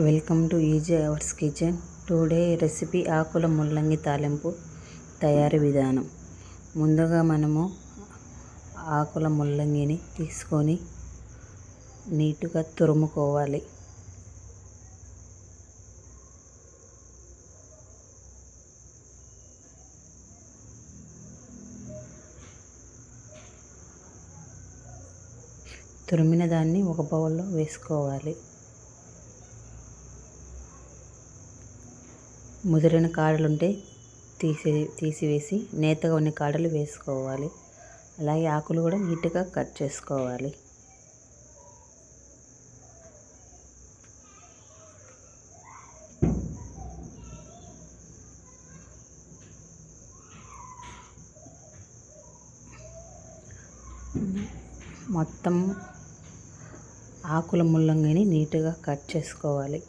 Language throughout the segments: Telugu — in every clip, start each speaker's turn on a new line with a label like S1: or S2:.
S1: Welcome to easy hours kitchen. Today recipe ఆకుల ముల్లంగి తాలింపు తయారీ విధానం. ముందుగా మనము ఆకుల ముల్లంగిని తీసుకొని నీటుగా తురుముకోవాలి. తురిమిన దాన్ని ఒక బౌల్లో వేసుకోవాలి. ముదిరిన కాడలుంటే తీసి తీసివేసి నేతగా ఉన్న కాడలు వేసుకోవాలి. అలాగే ఆకులు కూడా నీట్గా కట్ చేసుకోవాలి. మొత్తం ఆకుల ముల్లంగిని నీట్గా కట్ చేసుకోవాలి.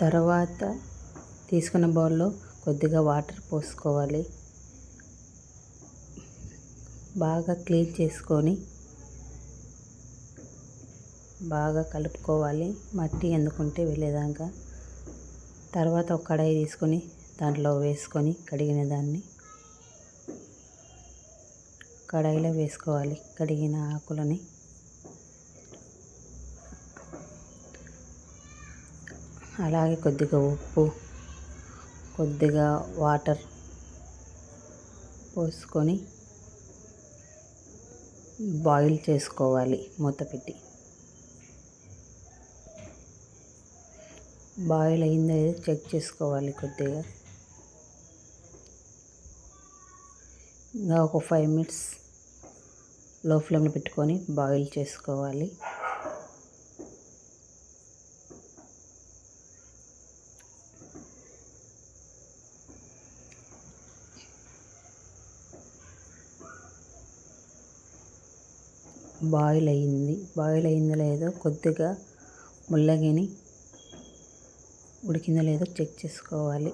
S1: తర్వాత తీసుకున్న బౌల్లో కొద్దిగా వాటర్ పోసుకోవాలి. బాగా క్లీన్ చేసుకొని బాగా కలుపుకోవాలి. మట్టి ఎందుకుంటే వెళ్ళేదాకా. తర్వాత ఒక కడాయి తీసుకొని దాంట్లో వేసుకొని కడిగిన దాన్ని కడాయిలో వేసుకోవాలి. కడిగిన ఆకులని అలాగే కొద్దిగా ఉప్పు కొద్దిగా వాటర్ పోసుకొని బాయిల్ చేసుకోవాలి మూత పెట్టి. బాయిల్ అయిందో చెక్ చేసుకోవాలి కొద్దిగా. ఇంకా ఒక ఫైవ్ మినిట్స్లో ఫ్లేమ్లో పెట్టుకొని బాయిల్ చేసుకోవాలి. బాయిల్ అయ్యింది బాయిల్ అయిందో లేదో కొద్దిగా ముల్లగిని ఉడికిందో లేదో చెక్ చేసుకోవాలి.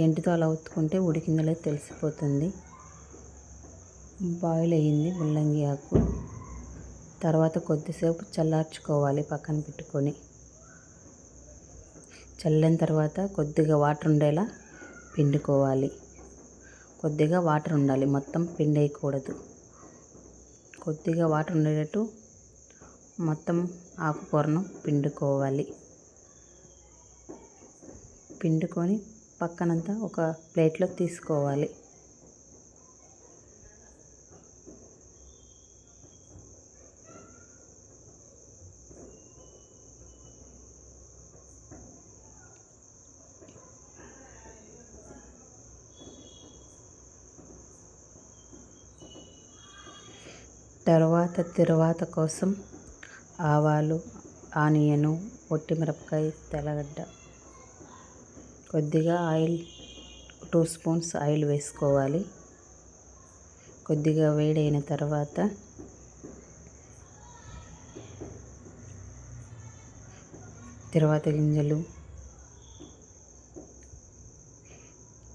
S1: గంటితో అలా ఒత్తుకుంటే ఉడికిందో లేదో తెలిసిపోతుంది. బాయిల్ అయ్యింది ముల్లంగి ఆకు. తర్వాత కొద్దిసేపు చల్లార్చుకోవాలి పక్కన పెట్టుకొని. చల్లిన తర్వాత కొద్దిగా వాటర్ ఉండేలా పిండుకోవాలి. కొద్దిగా వాటర్ ఉండాలి. మొత్తం పిండేయకూడదు. కొద్దిగా వాటర్ ఉండేటట్టు మొత్తం ఆకుకూరను పిండుకోవాలి. పిండుకొని పక్కనంతా ఒక ప్లేట్లో తీసుకోవాలి. తర్వాత తర్వాత కోసం ఆవాలు ఆనియను మిరపకాయ తెల్లగడ్డ. కొద్దిగా ఆయిల్ టూ స్పూన్స్ ఆయిల్ వేసుకోవాలి. కొద్దిగా వేడైన తర్వాత తర్వాత గింజలు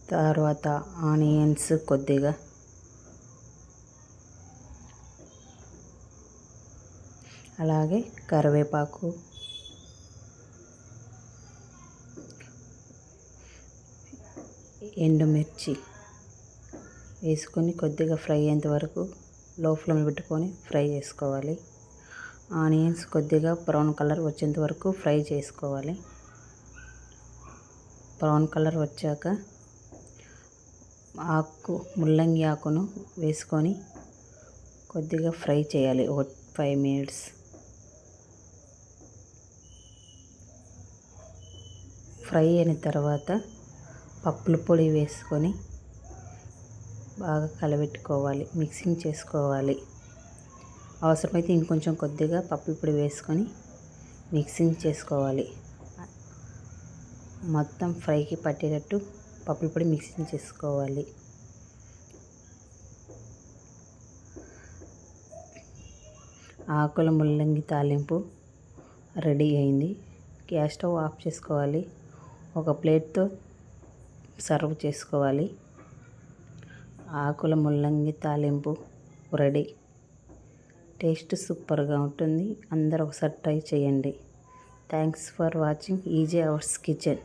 S1: తర్వాత ఆనియన్స్ కొద్దిగా అలాగే కరివేపాకు. ఎండుమిర్చి వేసుకొని కొద్దిగా ఫ్రై అయ్యేంత వరకు లో ఫ్లేమ్ పెట్టుకొని ఫ్రై చేసుకోవాలి. ఆనియన్స్ కొద్దిగా బ్రౌన్ కలర్ వచ్చేంత వరకు ఫ్రై చేసుకోవాలి. బ్రౌన్ కలర్ వచ్చాక ఆకు ముల్లంగి ఆకును వేసుకొని కొద్దిగా ఫ్రై చేయాలి. ఒక ఫైవ్ మినిట్స్ ఫ్రై అయిన తర్వాత పప్పుల పొడి వేసుకొని బాగా కలబెట్టుకోవాలి మిక్సింగ్ చేసుకోవాలి. అవసరమైతే ఇంకొంచెం కొద్దిగా పప్పుల పొడి వేసుకొని మిక్సింగ్ చేసుకోవాలి. మొత్తం ఫ్రైకి పట్టేటట్టు పప్పుల పొడి మిక్సింగ్ చేసుకోవాలి. ఆకుల ముల్లంగి తాలింపు రెడీ అయింది. గ్యాస్ స్టవ్ ఆఫ్ చేసుకోవాలి. ఒక ప్లేట్తో సర్వ్ చేసుకోవాలి. ఆకుల ముల్లంగి తాలింపు రెడీ. టేస్ట్ సూపర్గా ఉంటుంది. అందరూ ఒకసారి ట్రై చేయండి. Thanks for watching easy hours kitchen.